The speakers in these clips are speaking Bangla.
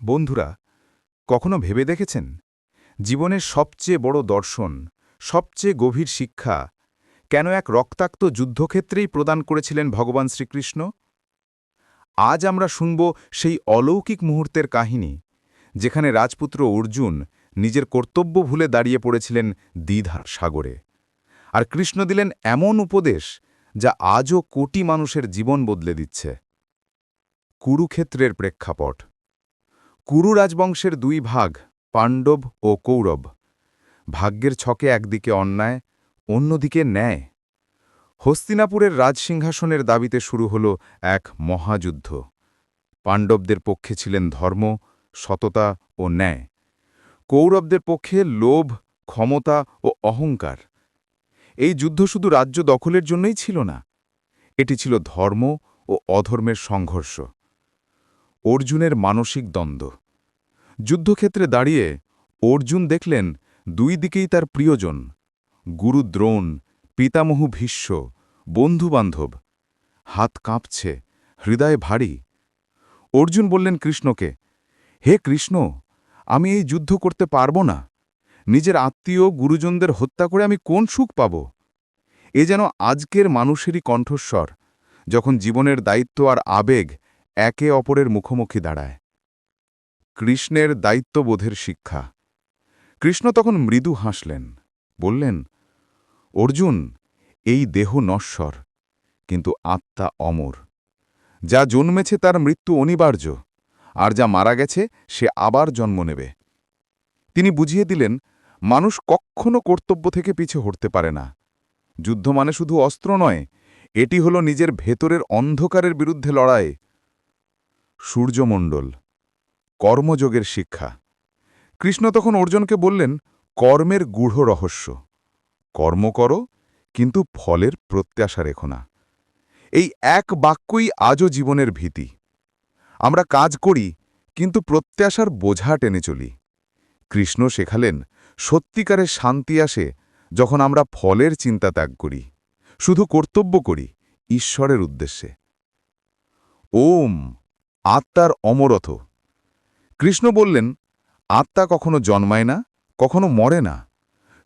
বন্ধুরা, কখনো ভেবে দেখেছেন? জীবনের সবচেয়ে বড় দর্শন, সবচেয়ে গভীর শিক্ষা কেন এক রক্তাক্ত যুদ্ধক্ষেত্রেই প্রদান করেছিলেন ভগবান শ্রীকৃষ্ণ? আজ আমরা শুনব সেই অলৌকিক মুহূর্তের কাহিনী, যেখানে রাজপুত্র অর্জুন নিজের কর্তব্য ভুলে দাঁড়িয়ে পড়েছিলেন দ্বিধার সাগরে। আর কৃষ্ণ দিলেন এমন উপদেশ যা আজও কোটি মানুষের জীবন বদলে দিচ্ছে। কুরুক্ষেত্রের প্রেক্ষাপট কুরু রাজবংশের দুই ভাগ, পাণ্ডব ও কৌরব। ভাগ্যের ছকে একদিকে অন্যায়, অন্যদিকে ন্যায়। হস্তিনাপুরের রাজসিংহাসনের দাবিতে শুরু হল এক মহাযুদ্ধ। পাণ্ডবদের পক্ষে ছিলেন ধর্ম, সততা ও ন্যায়। কৌরবদের পক্ষে লোভ, ক্ষমতা ও অহংকার। এই যুদ্ধ শুধু রাজ্য দখলের জন্যই ছিল না, এটি ছিল ধর্ম ও অধর্মের সংঘর্ষ। অর্জুনের মানসিক দ্বন্দ্ব। যুদ্ধক্ষেত্রে দাঁড়িয়ে অর্জুন দেখলেন দুই দিকেই তার প্রিয়জন, গুরু দ্রোণ, পিতামহ ভীষ্ম, বন্ধুবান্ধব। হাত কাঁপছে, হৃদয় ভারী। অর্জুন বললেন কৃষ্ণকে, হে কৃষ্ণ, আমি এই যুদ্ধ করতে পারব না। নিজের আত্মীয় গুরুজনদের হত্যা করে আমি কোন সুখ পাব? এ যেন আজকের মানুষেরই কণ্ঠস্বর, যখন জীবনের দায়িত্ব আর আবেগ একে অপরের মুখোমুখি দাঁড়ায়। কৃষ্ণের দায়িত্ববোধের শিক্ষা। কৃষ্ণ তখন মৃদু হাসলেন, বললেন, অর্জুন, এই দেহ নশ্বর, কিন্তু আত্মা অমর। যা জন্মেছে তার মৃত্যু অনিবার্য, আর যা মারা গেছে সে আবার জন্ম নেবে। তিনি বুঝিয়ে দিলেন, মানুষ কখনো কর্তব্য থেকে পিছে হটতে পারে না। যুদ্ধ মানে শুধু অস্ত্র নয়, এটি হল নিজের ভেতরের অন্ধকারের বিরুদ্ধে লড়াই। সূর্যমণ্ডল কর্মযোগের শিক্ষা। কৃষ্ণ তখন অর্জুনকে বললেন, কর্মের গূঢ় রহস্য। কর্ম করো, কিন্তু ফলের প্রত্যাশা রেখো না। এই এক বাক্যই আজও জীবনের ভীতি। আমরা কাজ করি, কিন্তু প্রত্যাশার বোঝা টেনে চলি। কৃষ্ণ শেখালেন সত্যিকারের শান্তি আসে যখন আমরা ফলের চিন্তা ত্যাগ করি, শুধু কর্তব্য করি, ঈশ্বরের উদ্দেশ্যে। ওম, আত্মার অমরথ কৃষ্ণ বললেন, আত্মা কখনো জন্মায় না, কখনো মরে না।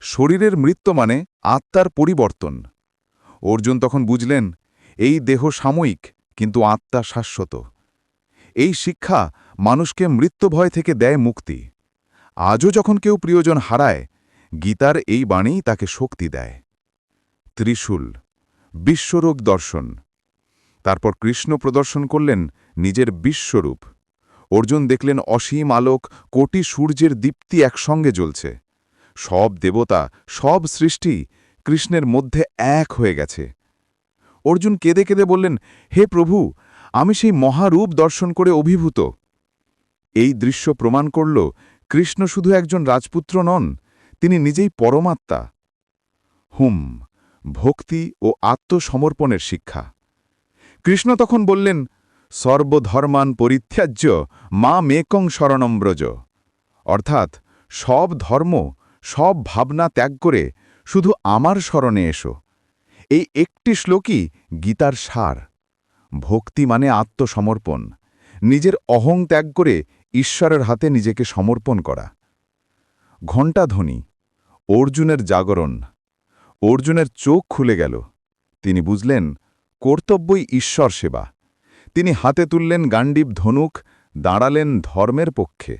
শরীরের মৃত্যু মানে আত্মার পরিবর্তন। অর্জুন তখন বুঝলেন, এই দেহ সাময়িক, কিন্তু আত্মা শাশ্বত। এই শিক্ষা মানুষকে মৃত্যুভয় থেকে দেয় মুক্তি। আজও যখন কেউ প্রিয়জন হারায়, গীতার এই বাণী তাকে শক্তি দেয়। ত্রিশূল বিশ্বরোগ দর্শন। তারপর কৃষ্ণ প্রদর্শন করলেন নিজের বিশ্বরূপ। অর্জুন দেখলেন অসীম আলোক, কোটি সূর্যের দীপ্তি একসঙ্গে জ্বলছে। সব দেবতা, সব সৃষ্টি কৃষ্ণের মধ্যে এক হয়ে গেছে। অর্জুন কেঁদে কেঁদে বললেন, হে প্রভু, আমি সেই মহারূপ দর্শন করে অভিভূত। এই দৃশ্য প্রমাণ করল কৃষ্ণ শুধু একজন রাজপুত্র নন, তিনি নিজেই পরমাত্মা। হুম, ভক্তি ও আত্মসমর্পণের শিক্ষা। কৃষ্ণ তখন বললেন সর্বধর্মান পরিত্যাজ্য মা মেকং শরণম্ব্রজ অর্থাৎ সব ধর্ম, সব ভাবনা ত্যাগ করে শুধু আমার স্মরণে এসো। এই একটি শ্লোকই গীতার সার। ভক্তি মানে আত্মসমর্পণ। নিজের অহং ত্যাগ করে ঈশ্বরের হাতে নিজেকে সমর্পণ করা। ঘণ্টাধ্বনি অর্জুনের জাগরণ। অর্জুনের চোখ খুলে গেল। তিনি বুঝলেন, কর্তব্যই ঈশ্বর সেবা। তিনি হাতে তুললেন গান্ডীব ধনুক, দাঁড়ালেন ধর্মের পক্ষে।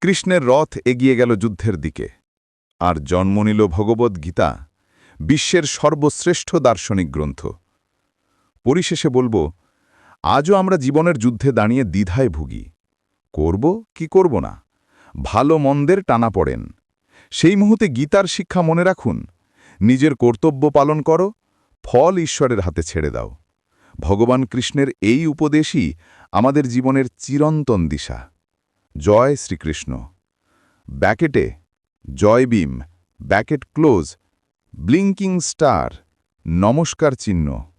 কৃষ্ণের রথ এগিয়ে গেল যুদ্ধের দিকে। আর জন্ম নিল ভগবদ্ গীতা, বিশ্বের সর্বশ্রেষ্ঠ দার্শনিক গ্রন্থ। পরিশেষে বলব, আজও আমরা জীবনের যুদ্ধে দাঁড়িয়ে দ্বিধায় ভুগি। করব কি করব না? ভালো মন্দের টানা পড়েন। সেই মুহূর্তে গীতার শিক্ষা মনে রাখুন, নিজের কর্তব্য পালন করো, ফল ঈশ্বরের হাতে ছেড়ে দাও। ভগবান কৃষ্ণের এই উপদেশই আমাদের জীবনের চিরন্তন দিশা। জয় শ্রীকৃষ্ণ। ব্যাকেটে, জয় Bhim bracket close. Blinking star. নমস্কার চিহ্ন।